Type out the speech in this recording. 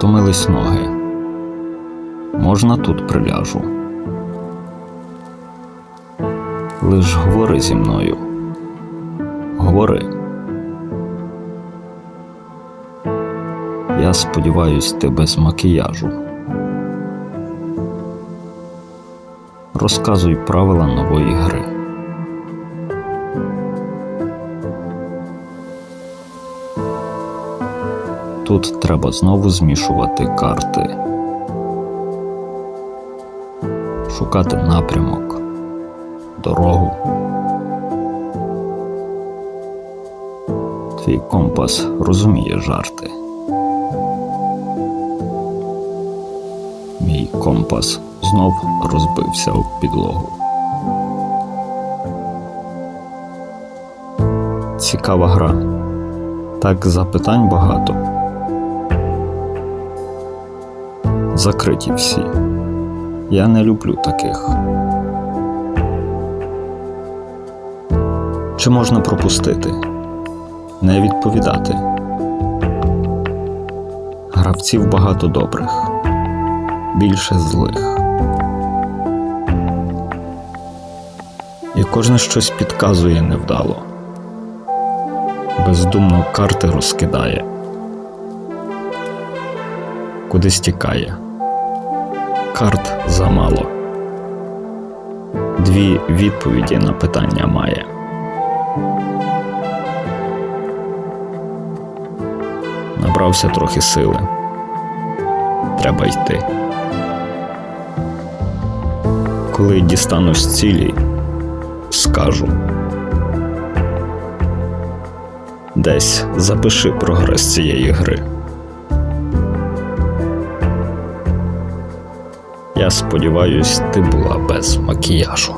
Втомились ноги. Можна тут приляжу. Лиш говори зі мною. Говори. Я сподіваюсь, ти без макіяжу. Розказуй правила нової гри. Тут треба знову змішувати карти, шукати напрямок, дорогу. Твій компас розуміє жарти. Мій компас знов розбився об підлогу. Цікава гра. Так запитань багато. Закриті всі. Я не люблю таких. Чи можна пропустити? Не відповідати. Гравців багато добрих, більше злих. І кожне щось підказує невдало. Бездумно карти розкидає, кудись тікає. Карт замало. Дві відповіді на питання має. Набрався трохи сили. Треба йти. Коли дістанусь цілі, скажу. Десь запиши прогрес цієї гри. Я сподіваюсь, ти була без макіяжу.